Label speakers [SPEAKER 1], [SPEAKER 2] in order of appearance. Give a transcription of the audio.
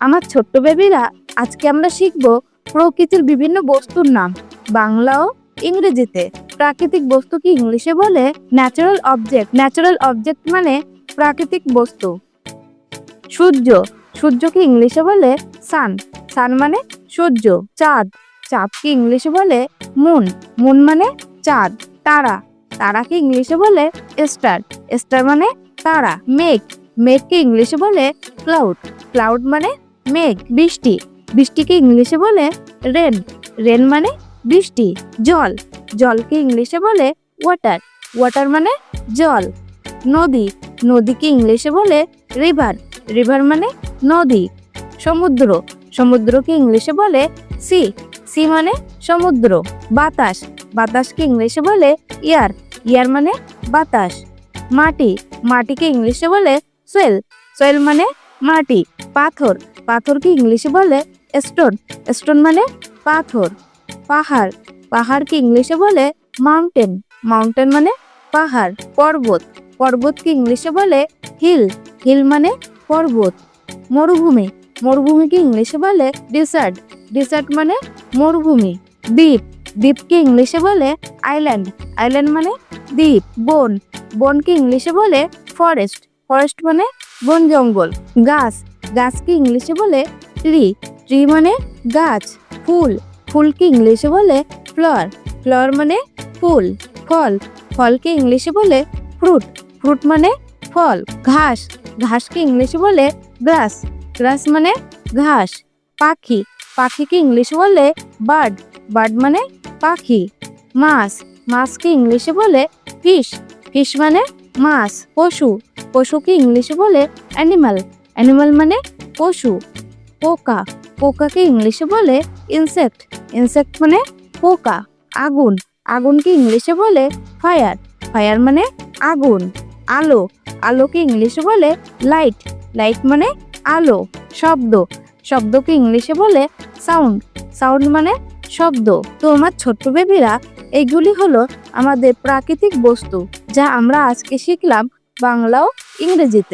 [SPEAKER 1] আমার ছোট্ট বেবিরা, আজকে আমরা শিখব প্রকৃতির বিভিন্ন বস্তুর নাম। বাংলা ও ইংরেজিতে। প্রাকৃতিক বস্তু কি ইংলিশে বলে? ন্যাচারাল অবজেক্ট ন্যাচারাল অবজেক্ট মানে প্রাকৃতিক বস্তু। সূর্য। সূর্যকে ইংলিশে বলে? সান সান মানে সূর্য, চাঁদ। চাঁদকে ইংলিশে বলে? মুন মুন মানে চাঁদ, তারা। তারাকে ইংলিশে বলে? স্টার স্টার মানে তারা, মেঘ। মেঘকে ইংলিশে বলে? ক্লাউড ক্লাউড মানে মেঘ, বৃষ্টি। বৃষ্টিকে ইংলিশে বলে রেন রেন মানে বৃষ্টি, জল। জলকে ইংলিশে বলে ওয়াটার ওয়াটার মানে জল। নদী। নদীকে ইংলিশে বলে রিভার রিভার মানে নদী। সমুদ্র। সমুদ্রকে ইংলিশে বলে সি সি মানে সমুদ্র, বাতাস। বাতাসকে ইংলিশে বলে ইয়ার ইয়ার মানে বাতাস। মাটি। মাটিকে ইংলিশে বলে সোয়েল সোয়েল মানে মাটি। পাথর। পাথরকে ইংলিশে বলে? স্টোন স্টোন মানে পাথর। পাহাড়। পাহাড়কে ইংলিশে বলে? মাউন্টেন মাউন্টেন মানে পাহাড়। পর্বত। পর্বতকে ইংলিশে বলে? হিল হিল মানে পর্বত। মরুভূমি। মরুভূমিকে ইংলিশে বলে? ডিসার্ট ডিসার্ট মানে মরুভূমি। দ্বীপ। দ্বীপকে ইংলিশে বলে? আইল্যান্ড আইল্যান্ড মানে দ্বীপ, বন। বনকে ইংলিশে বলে? ফরেস্ট ফরেস্ট মানে বন জঙ্গল। গাছ। গাছকে ইংলিশে বলে ট্রি। ট্রি মানে গাছ, ফুল। ফুলকে ইংলিশে বলে ফ্লাওয়ার। ফ্লাওয়ার মানে ফুল, ফল। ফলকে ইংলিশে বলে ফ্রুট। ফ্রুট মানে ফল, ঘাস। ঘাসকে ইংলিশে বলে গ্রাস। গ্রাস মানে ঘাস, পাখি। পাখিকে ইংলিশে বলে বার্ড। বার্ড মানে পাখি। মাছ। মাছকে ইংলিশে বলে ফিশ। ফিশ মানে মাছ, পশু। পশুকে ইংলিশে বলে অ্যানিমাল। অ্যানিমাল মানে পশু। পোকা। পোকাকে ইংলিশে বলে ইনসেক্ট ইনসেক্ট মানে পোকা। আগুন। আগুনকে ইংলিশে বলে ফায়ার ফায়ার মানে আগুন। আলো। আলোকে ইংলিশে বলে লাইট লাইট মানে আলো। শব্দ। শব্দকে ইংলিশে বলে সাউন্ড সাউন্ড মানে শব্দ। তো আমার ছোট্ট বেবিরা এইগুলি হলো আমাদের প্রাকৃতিক বস্তু, যা আমরা আজকে শিখলাম বাংলা ও ইংরেজিতে।